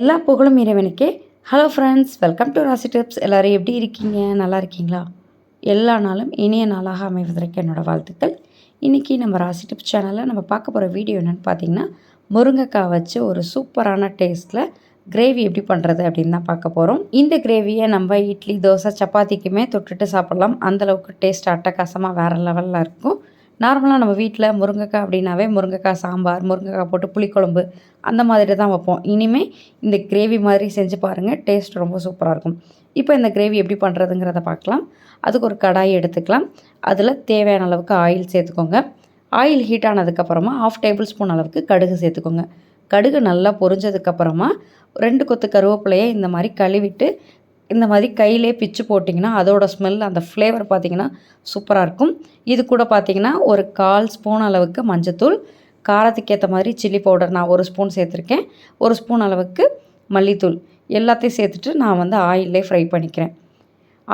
எல்லா புகழும் இறைவனுக்கே. Hello friends welcome to Rasi tips எல்லோரும் எப்படி இருக்கீங்க? நல்லா இருக்கீங்களா? எல்லா நாளும் இனிய நாளாக அமைவதற்கு என்னோடய வாழ்த்துக்கள். இன்றைக்கி நம்ம ராசி டிப்ஸ் சேனலில் நம்ம பார்க்க போகிற வீடியோ என்னென்னு பார்த்தீங்கன்னா முருங்கைக்காய் வச்சு ஒரு சூப்பரான டேஸ்ட்டில் கிரேவி எப்படி பண்ணுறது அப்படின்னு தான் பார்க்க போகிறோம் இந்த கிரேவியை நம்ம இட்லி தோசை சப்பாத்திக்குமே தொட்டுட்டு சாப்பிட்லாம். அந்தளவுக்கு டேஸ்ட் அட்டகாசமாக வேறு லெவலில் இருக்கும். நார்மலாக நம்ம வீட்டில் முருங்கைக்காய் அப்படின்னாவே முருங்கைக்காய் சாம்பார் முருங்கைக்காய் போட்டு புளிக்குழம்பு அந்த மாதிரி தான் வைப்போம். இனிமேல் இந்த கிரேவி மாதிரி செஞ்சு பாருங்கள் டேஸ்ட் ரொம்ப சூப்பராக இருக்கும். இப்போ இந்த கிரேவி எப்படி பண்ணுறதுங்கிறத பார்க்கலாம். அதுக்கு ஒரு கடாய் எடுத்துக்கலாம். அதில் தேவையான அளவுக்கு ஆயில் சேர்த்துக்கோங்க. ஆயில் ஹீட் ஆனதுக்கப்புறமா ஆஃப் டேபிள் ஸ்பூன் அளவுக்கு கடுகு சேர்த்துக்கோங்க. கடுகு நல்லா பொரிஞ்சதுக்கப்புறமா ரெண்டு கொத்து கருவேப்பிலையை இந்த மாதிரி கழுவிட்டு இந்த மாதிரி கையிலே பிச்சு போட்டிங்கன்னா அதோட ஸ்மெல் அந்த ஃப்ளேவர் பார்த்திங்கன்னா சூப்பராக இருக்கும். இது கூட பார்த்திங்கன்னா ஒரு கால் ஸ்பூன் அளவுக்கு மஞ்சத்தூள் காரத்துக்கு ஏற்ற மாதிரி சில்லி பவுடர் நான் ஒரு ஸ்பூன் சேர்த்துருக்கேன். ஒரு ஸ்பூன் அளவுக்கு மல்லித்தூள். எல்லாத்தையும் சேர்த்துட்டு நான் வந்து ஆயிலே ஃப்ரை பண்ணிக்கிறேன்.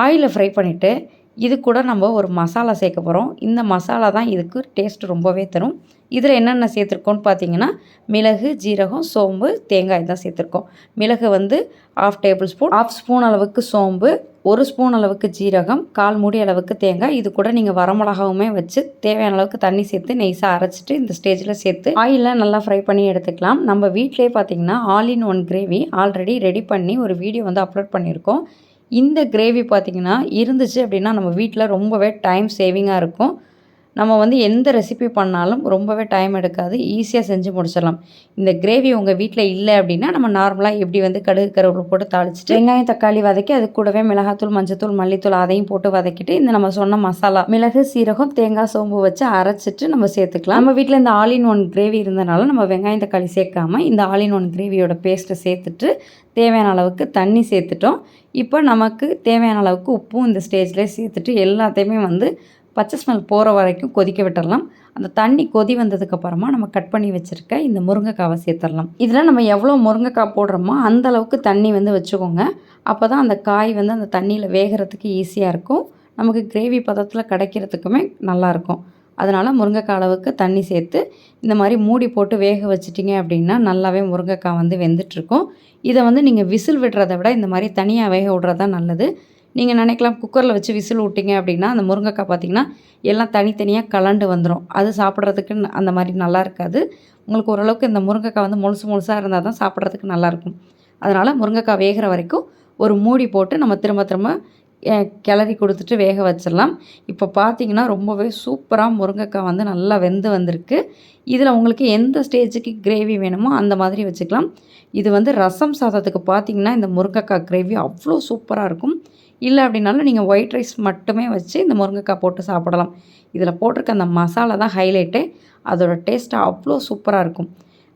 ஆயிலில் ஃப்ரை பண்ணிவிட்டு இது கூட நம்ம ஒரு மசாலா சேர்க்க போகிறோம் இந்த மசாலா தான் இதுக்கு டேஸ்ட் ரொம்பவே தரும். இதில் என்னென்ன சேர்த்துருக்கோன்னு பார்த்தீங்கன்னா மிளகு ஜீரகம் சோம்பு தேங்காய் தான் சேர்த்துருக்கோம். மிளகு வந்து half tablespoon half spoon அளவுக்கு சோம்பு ஒரு ஸ்பூன் அளவுக்கு ஜீரகம் கால் மூடி அளவுக்கு தேங்காய். இது கூட நீங்கள் வரமிளகாவுமே வச்சு தேவையான அளவுக்கு தண்ணி சேர்த்து நெய்ஸாக அரைச்சிட்டு இந்த ஸ்டேஜில் சேர்த்து ஆயிலில் நல்லா ஃப்ரை பண்ணி எடுத்துக்கலாம். நம்ம வீட்டிலே பார்த்தீங்கன்னா all in one gravy already ready பண்ணி ஒரு வீடியோ வந்து அப்லோட் பண்ணியிருக்கோம். இந்த கிரேவி பார்த்திங்கன்னா இருந்துச்சு அப்படின்னா நம்ம வீட்டில் ரொம்பவே டைம் சேவிங்காக இருக்கும். நம்ம வந்து எந்த ரெசிபி பண்ணாலும் ரொம்பவே டைம் எடுக்காது. ஈஸியாக செஞ்சு முடிச்சிடலாம். இந்த கிரேவி உங்கள் வீட்டில் இல்லை அப்படின்னா நம்ம நார்மலாக எப்படி வந்து கடுகு கருவேப்பிலை போட்டு தாளிச்சிட்டு வெங்காயம் தக்காளி வதக்கி அது கூடவே மிளகாத்தூள் மஞ்சத்தூள் மல்லித்தூள் அதையும் போட்டு வதக்கிட்டு இந்த நம்ம சொன்ன மசாலா மிளகு சீரகம் தேங்காய் சோம்பு வச்சு அரைச்சிட்டு நம்ம சேர்த்துக்கலாம். நம்ம வீட்டில் இந்த ஆல் இன் ஒன் கிரேவி இருந்தனால நம்ம வெங்காயம் தக்காளி சேர்க்காம இந்த ஆல் இன் ஒன் கிரேவியோட பேஸ்ட்டை சேர்த்துட்டு தேவையான அளவுக்கு தண்ணி சேர்த்துட்டோம். இப்போ நமக்கு தேவையான அளவுக்கு உப்பும் இந்த ஸ்டேஜ்லேயே சேர்த்துட்டு எல்லாத்தையுமே வந்து பச்சை ஸ்மெல் போகிற வரைக்கும் கொதிக்க விட்டுடலாம் அந்த தண்ணி கொதி வந்ததுக்கப்புறமா நம்ம கட் பண்ணி வச்சுருக்க இந்த முருங்கைக்காவை சேர்த்துடலாம் இதில் நம்ம எவ்வளோ முருங்கைக்காய் போடுறோமோ அந்த அளவுக்கு தண்ணி வந்து வச்சுக்கோங்க. அப்போ தான் அந்த காய் வந்து அந்த தண்ணியில் வேகிறதுக்கு ஈஸியாக இருக்கும். நமக்கு கிரேவி பதத்தில் கிடைக்கிறதுக்குமே நல்லாயிருக்கும் அதனால் முருங்கைக்காய் அளவுக்கு தண்ணி சேர்த்து இந்த மாதிரி மூடி போட்டு வேக வச்சிட்டிங்க அப்படின்னா நல்லாவே முருங்கைக்காய் வந்து வெந்துட்டுருக்கும் இதை வந்து நீங்கள் விசில் விடுறத விட இந்த மாதிரி தனியாக வேக விடுறது தான் நல்லது. நீங்கள் நினைக்கலாம் குக்கரில் வச்சு விசில் விட்டிங்க அப்படின்னா அந்த முருங்கைக்காய் பார்த்திங்கன்னா எல்லாம் தனித்தனியாக கலண்டு வந்துடும் அது சாப்பிட்றதுக்கு அந்த மாதிரி நல்லா இருக்காது. உங்களுக்கு ஓரளவுக்கு இந்த முருங்கைக்காய் வந்து முழுசு முழுசாக இருந்தால் தான் சாப்பிட்றதுக்கு நல்லாயிருக்கும் அதனால் முருங்கைக்காய் வேகிற வரைக்கும் ஒரு மூடி போட்டு நம்ம திரும்ப திரும்ப கிளறி கொடுத்துட்டு வேக வச்சிடலாம். இப்போ பார்த்தீங்கன்னா ரொம்பவே சூப்பராக முருங்கைக்காய் வந்து நல்லா வெந்து வந்திருக்கு. இதில் உங்களுக்கு எந்த ஸ்டேஜுக்கு கிரேவி வேணுமோ அந்த மாதிரி வச்சுக்கலாம். இது வந்து ரசம் சாதத்துக்கு பார்த்தீங்கன்னா இந்த முருங்கைக்காய் கிரேவி அவ்வளோ சூப்பராக இருக்கும். இல்லை அப்படின்னாலும் நீங்கள் ஒயிட் ரைஸ் மட்டுமே வச்சு இந்த முருங்கைக்காய் போட்டு சாப்பிடலாம். இதில் போட்டிருக்க அந்த மசாலா தான் ஹைலைட்டே அதோடய டேஸ்ட்டு அவ்வளோ சூப்பராக இருக்கும்.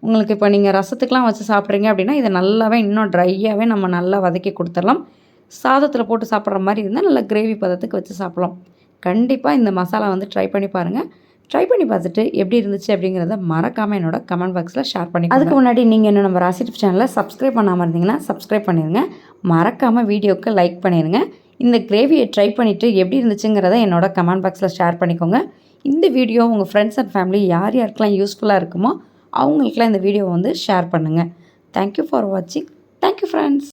உங்களுக்கு இப்போ நீங்கள் ரசத்துக்கெலாம் வச்சு சாப்பிட்றீங்க அப்படின்னா இதை நல்லாவே இன்னும் ட்ரையாகவே நம்ம நல்லா வதக்கி கொடுத்துடலாம். சாதத்தில் போட்டு சாப்பிட்ற மாதிரி இருந்தால் நல்லா கிரேவி பதத்துக்கு வச்சு சாப்பிட்லாம். கண்டிப்பாக இந்த மசாலா வந்து ட்ரை பண்ணி பாருங்கள் ட்ரை பண்ணி பார்த்துட்டு எப்படி இருந்துச்சு அப்படிங்கிறத மறக்காமல் என்னோட கமெண்ட் பாக்ஸில் ஷேர் பண்ணி அதுக்கு முன்னாடி நீங்கள் இன்னும் நம்ம ராசி டிப் சேனலில் சப்ஸ்கிரைப் பண்ணாமல் இருந்தீங்கன்னா சப்ஸ்கிரைப் பண்ணிடுங்க மறக்காமல் வீடியோவுக்கு லைக் பண்ணிடுங்க இந்த கிரேவியை ட்ரை பண்ணிவிட்டு எப்படி இருந்துச்சுங்கிறத என்னோட கமெண்ட் பாக்ஸில் ஷேர் பண்ணிக்கோங்க. இந்த வீடியோ உங்கள் ஃப்ரெண்ட்ஸ் அண்ட் ஃபேமிலி யார் யாருக்கெல்லாம் யூஸ்ஃபுல்லாக இருக்குமோ அவங்களுக்குலாம் இந்த வீடியோவை வந்து ஷேர் பண்ணுங்கள் தேங்க்யூ ஃபார் வாட்சிங் தேங்க்யூ ஃப்ரெண்ட்ஸ்